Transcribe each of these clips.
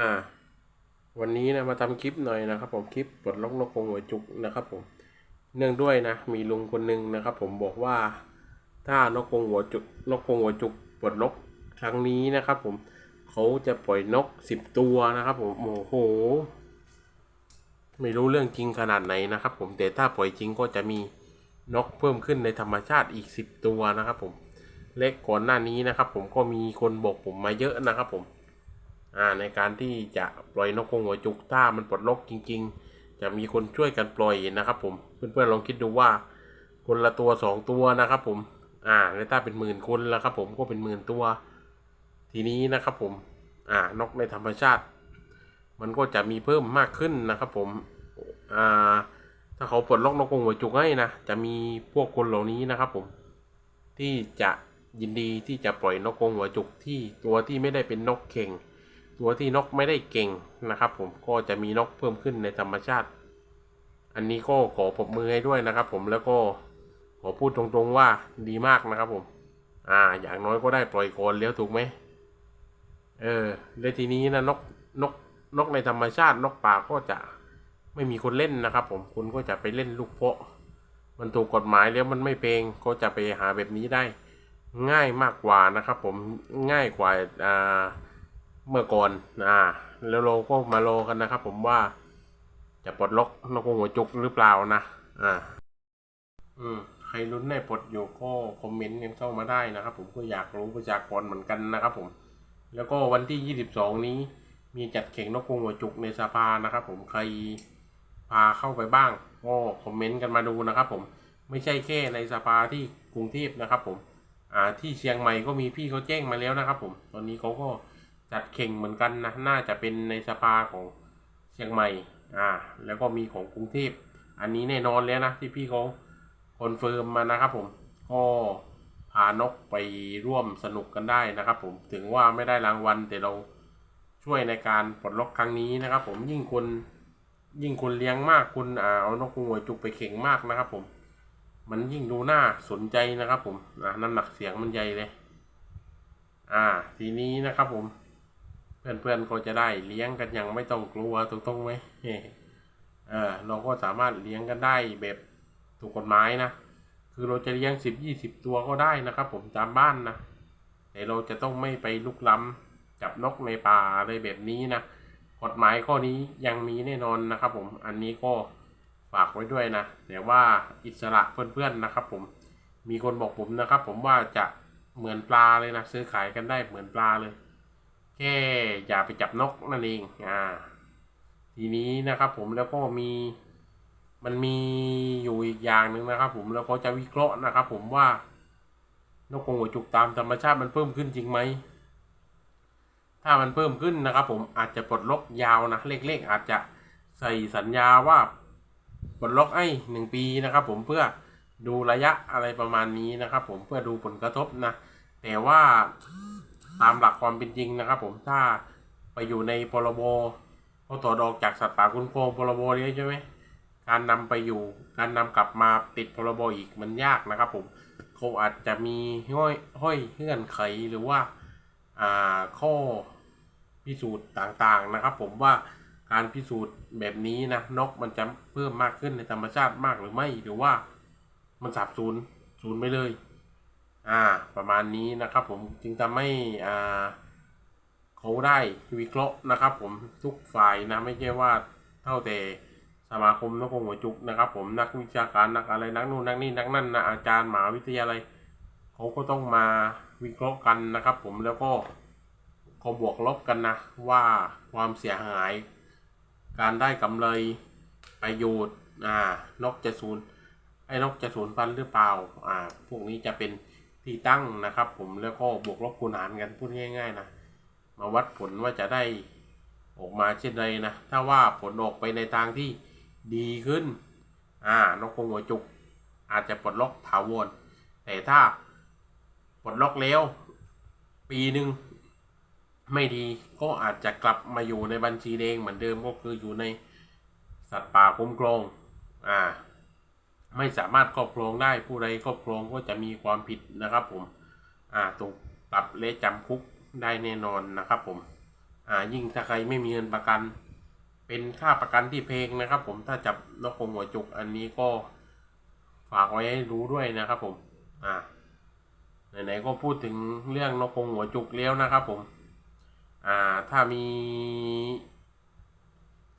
อ่า วันนี้นะมาทำคลิปหน่อยนะครับ ผมคลิปปลดล็อกนกกรงหัวจุกนะครับ ผม เนื่องด้วยนะ มีลุงคนหนึ่งนะครับ ผมบอกว่า ถ้านกกงหัวจุกนกกงหัวจุกปลดล็อกครั้งนี้นะครับ ผมเขาจะปล่อยนกสิบตัวนะครับ ผมโอ้โห ไม่รู้เรื่องจริงขนาดไหนนะครับ ผมแต่ถ้าปล่อยจริงก็จะมีนกเพิ่มขึ้นในธรรมชาติอีกสิบตัวนะครับ ผมเล็กก่อนหน้านี้นะครับ ผมก็มีคนบอกผมมาเยอะนะครับ ผม ในการที่จะปล่อยนกกรงหัวจุกถ้ามันปลดล็อกจริง ๆ จะมีคนช่วยกันปล่อยนะครับ ผมเพื่อนๆลองคิดดูว่า คนละตัวสองตัวนะครับผมอ่าแล้วถ้าเป็นหมื่นคนแล้วครับผมก็เป็นหมื่นตัว ทีนี้นะครับผมอ่านกในธรรมชาติ มันก็จะมีเพิ่มมากขึ้นนะครับผมอ่าถ้าเขาปลดล็อกนกกรงหัวจุกให้นะจะมีพวกคนเหล่านี้นะครับ ผมที่จะยินดีที่จะปล่อยนกกรงหัวจุกที่ตัวที่ไม่ได้เป็นนกเข่ง ตัวที่นกไม่ได้เก่งนะครับผมก็จะมีนกเพิ่มขึ้นในธรรมชาติ อันนี้ก็ขอปรบมือให้ด้วยนะครับ ผมแล้วก็ขอพูดตรงๆว่าดีมากนะครับผม อ่า อย่างน้อยก็ได้ปล่อยโคนแล้วถูกไหมเออแล้วทีนี้นะนกนกนกในธรรมชาตินกป่าก็จะไม่มีคนเล่นนะครับ ผมคุณก็จะไปเล่นลูกเพาะ มันถูกกฎหมายแล้วมันไม่เพลงก็จะไปหาแบบนี้ได้ ง่ายมากกว่านะครับ ผมง่ายกว่าอ่า เมื่อก่อนอ่าแล้วเราก็มารอกันนะครับ ผมว่าจะปลดล็อกนกกรงหัวจุกหรือเปล่านะอ่า อืมใครลุ้นได้ปลดอยู่ก็คอมเมนต์กันเข้ามาได้นะครับ ผมก็อยากรู้ประชากรเหมือนกันนะครับ ผม แล้วก็วันที่ 22 นี้ มีจัดแข่งนกกรงหัวจุกในสภานะครับ ผมใครพาเข้าไปบ้างก็คอมเมนต์กันมาดูนะครับ ผมไม่ใช่แค่ในสภาที่กรุงเทพนะครับ ผม อ่าที่เชียงใหม่ก็มีพี่เขาแจ้งมาแล้วนะครับ ผม ตอนนี้เขาก็ จัดแข่งเหมือนกันนะน่าจะเป็นในสภาของเชียงใหม่อ่าแล้วก็มีของกรุงเทพอันนี้แน่นอนแล้วนะที่พี่เขาคอนเฟิร์มมานะครับผมก็พานกไปร่วมสนุกกันได้นะครับผมถึงว่าไม่ได้รางวัลแต่เราช่วยในการปลดล็อกครั้งนี้นะครับ ผมยิ่งคนยิ่งคนเลี้ยงมากคุณอ่าเอานกกรงหัวจุกไปเข่งมากนะครับ ผม มันยิ่งดูน่าสนใจนะครับ ผมอ่าน้ำหนักเสียงมันใหญ่เลย อ่า ทีนี้นะครับผม เพื่อนๆก็จะได้เลี้ยงกันย่างไม่ต้องกลัวถูกต้องไหมเฮ้เออเราก็สามารถเลี้ยงกันได้แบบถูกกฎหมายนะ คือเราจะเลี้ยงสิบยี่สิบตัวก็ได้นะครับ ผมตามบ้านนะแต่เราจะต้องไม่ไปลุกล้ำจับนกในป่าอะไรแบบนี้นะกฎหมายข้อนี้ยังมีแน่นอนนะครับ ผมอันนี้ก็ฝากไว้ด้วยนะแต่ว่าอิสระเพื่อนๆนะครับ ผมมีคนบอกผมนะครับ ผมว่าจะเหมือนปลาเลยนะซื้อขายกันได้เหมือนปลาเลย แค่อย่าไปจับนกนั่นเอง อ่า ทีนี้นะครับผมแล้วก็มี มันมีอยู่อีกอย่างหนึ่งนะครับ ผมแล้วก็จะวิเคราะห์นะครับ ผมว่านกกรงหัวจุกตามธรรมชาติมันเพิ่มขึ้นจริงไหม ถ้ามันเพิ่มขึ้นนะครับ ผมอาจจะปลดล็อกยาวนะเล็กๆอาจจะใส่สัญญาว่าปลดล็อกไอ้หนึ่งปีนะครับ ผมเพื่อดูระยะอะไรประมาณนี้นะครับ ผมเพื่อดูผลกระทบนะ แต่ว่า ตามหลักความเป็นจริงนะครับ ผมถ้าไปอยู่ในพรบพอถอดออกจากสัตว์ป่าคุ้มครองพรบนี้ใช่ไหมการนำไปอยู่ การนำกลับมาติดพรบอีกมันยากนะครับ ผมเขาอาจจะมีห้อยห้อยเงื่อนไขหรือว่าอ่าข้อพิสูจน์ต่างๆนะครับ ผมว่าการพิสูจน์แบบนี้นะนกมันจะเพิ่มมากขึ้นในธรรมชาติมากหรือไม่ หรือว่ามันสับสูญสูญไปเลย อ่า ประมาณนี้นะครับผมจึงทำให้อ่าเขาได้วิเคราะห์นะครับผมทุกฝ่ายนะไม่ใช่ว่าเท่าแต่สมาคมนกกงหัวจุกนะครับ ผมนักวิชาการนักอะไรนักนู่นนักนี่นักนั่นนะอาจารย์หมหาวิทยาลัยเขาก็ต้องมาวิเคราะห์กันนะครับ ผมแล้วก็เขาบวกลบกันนะว่าความเสียหาย การได้กำไรประโยชน์อ่านกจะสูญไอ้นกจะสูญพันธุ์หรือเปล่าอ่าพวกนี้จะเป็น ที่ตั้งนะครับ ผมแล้วก็บวกลบคูณหารกันพูดง่าย ๆ นะ มาวัดผลว่าจะได้ออกมาเช่นไรนะ ถ้าว่าผลออกไปในทางที่ดีขึ้น อ่านกกรงหัวจุก อาจจะปลดล็อกถาวรแต่ถ้าปลดล็อกแล้ว ปีหนึ่งไม่ดีก็อาจจะกลับมาอยู่ในบัญชีแดงเหมือนเดิมก็คืออยู่ในสัตว์ป่าคุ้มครอง อ่า ไม่สามารถครอบครองได้ผู้ใดครอบครองก็จะมีความผิดนะครับผมอ่าถูกปรับและจำคุกได้แน่นอนนะครับผมอ่ายิ่งถ้าใครไม่มีเงินประกัน เป็นค่าประกันที่เพลงนะครับ ผมถ้าจับนกกงหัวจุกอันนี้ก็ฝากไว้ให้รู้ด้วยนะครับผมอ่าไหนๆก็พูดถึงเรื่องนกกงหัวจุกแล้วนะครับผมอ่าถ้ามี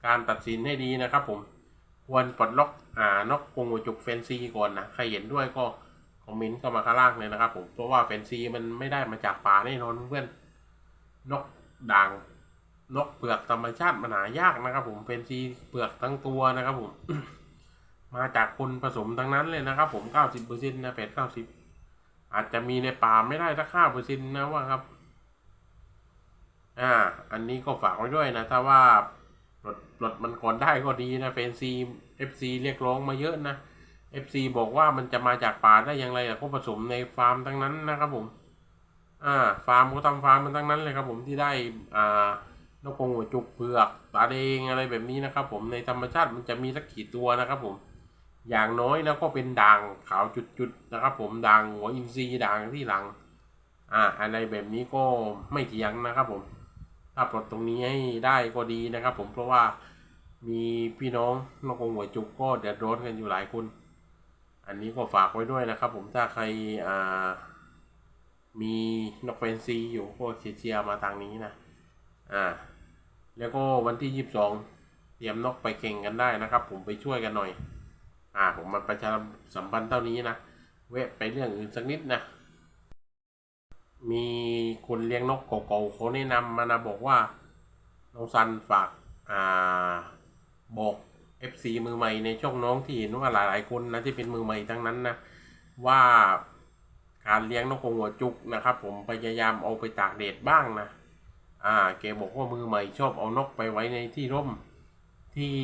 การตัดสินให้ดีนะครับผม ควรปลดล็อกอ่านกกรงจุกแฟนซีก่อนนะใครเห็นด้วยก็คอมเมนต์เข้ามาข้างล่างเลยนะครับผมเพราะว่าแฟนซีมันไม่ได้มาจากป่าแน่นอนเพื่อนนกด่างนกเปลือกธรรมชาติมันหายากนะครับ ผมแฟนซีเปลือกทั้งตัวนะครับผมมาจากคนผสมทั้งนั้นเลยนะครับ ผมเก้าสิบเปอร์เซ็นต์นะแปดเก้าสิบอาจจะมีในป่าไม่ได้สักห้าเปอร์เซ็นต์นะว่าครับ อ่า อันนี้ก็ฝากไว้ด้วยนะ ถ้าว่า ปลดปลดมันก่อนได้ก็ดีนะแฟนซีเอฟซีเรียกร้องมาเยอะนะเอฟซีบอกว่ามันจะมาจากป่าได้อย่างไรอะก็ผสมในฟาร์มทั้งนั้นนะครับผม อ่า ฟาร์มก็ทำฟาร์มมันทั้งนั้นเลยครับผมที่ได้อ่านกกรงหัวจุกเผือกตาแดงอะไรแบบนี้นะครับ ผมในธรรมชาติมันจะมีสักกี่ตัวนะครับผม อย่างน้อยนะก็เป็นด่างขาวจุดๆนะครับ ผมด่างหัวอินทรีด่างที่หลัง อ่า อะไรแบบนี้ก็ไม่เถียงนะครับผม ถ้าปลดตรงนี้ให้ได้ก็ดีนะครับ ผมเพราะว่ามีพี่น้องนกกรงหัวจุกก็เดือดร้อนกันอยู่หลายคน อันนี้ก็ฝากไว้ด้วยนะครับ ผมถ้าใครอ่ามีนกแฟนซีอยู่ก็เชียร์มาทางนี้นะอ่าแล้วก็วันที่ยี่สิบสองเตรียมนกไปเก่งกันได้นะครับ ผมไปช่วยกันหน่อย อ่า ผมมาประชาสัมพันธ์เท่านี้นะเวะไปเรื่องอื่นสักนิดนะ มีคนเลี้ยงนกเก่าๆเขาแนะนำมานะบอกว่า น้องซันฝากอ่าบอก FC มือใหม่ในช่องน้องที่เห็นว่าหลายๆคนนะที่เป็นมือใหม่ทั้งนั้นนะว่าการเลี้ยงนกกงหัวจุกนะครับ ผมพยายามเอาไปตากแดดบ้างนะ อ่าแกบอกว่ามือใหม่ชอบเอานกไปไว้ในที่ร่มที่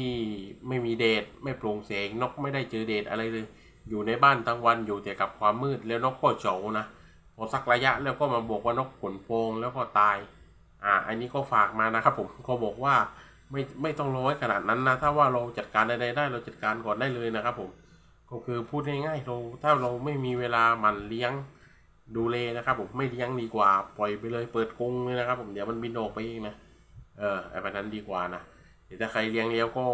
ไม่มีแดดไม่โปร่งแสงนกไม่ได้เจอแดดอะไรเลย อยู่ในบ้านทั้งวันอยู่แต่กับความมืดแล้วนกก็เฉานะ พอสักระยะแล้วก็มาบอกว่านกขนโพงแล้วก็ตาย อ่า อันนี้ก็ฝากมานะครับผมเขาบอกว่าไม่ไม่ต้องรอขนาดนั้นนะ ถ้าว่าเราจัดการใดๆได้เราจัดการก่อนได้เลยนะครับผม ก็คือพูดง่ายๆเราถ้าเราไม่มีเวลาหมั่นเลี้ยงดูเลนะครับผมไม่เลี้ยงดีกว่า ปล่อยไปเลยเปิดกรงเลยนะครับ ผมเดี๋ยวมันบินออกไปเองนะเออไอ้แบบนั้นดีกว่านะเดี๋ยวถ้าใครเลี้ยงแล้วก็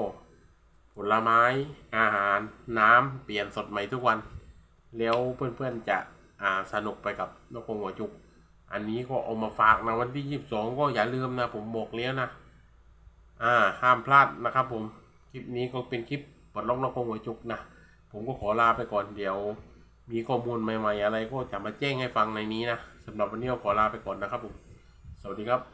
ผลไม้อาหาร น้ำเปลี่ยนสดใหม่ทุกวัน แล้วเพื่อนๆจะ สนุกไปกับนกกงหัวจุก อันนี้ก็เอามาฝากนะวันที่ยี่สิบสองก็อย่าลืมนะผมบอกแล้วนะ อ่าห้ามพลาดนะครับผม คลิปนี้ก็เป็นคลิปปลดล็อกนกกงหัวจุกนะ ผมก็ขอลาไปก่อนเดี๋ยว มีข้อมูลใหม่ ๆ อะไรก็จะมาแจ้งให้ฟังในนี้นะสำหรับวันนี้ก็ขอลาไปก่อนนะครับผม สวัสดีครับ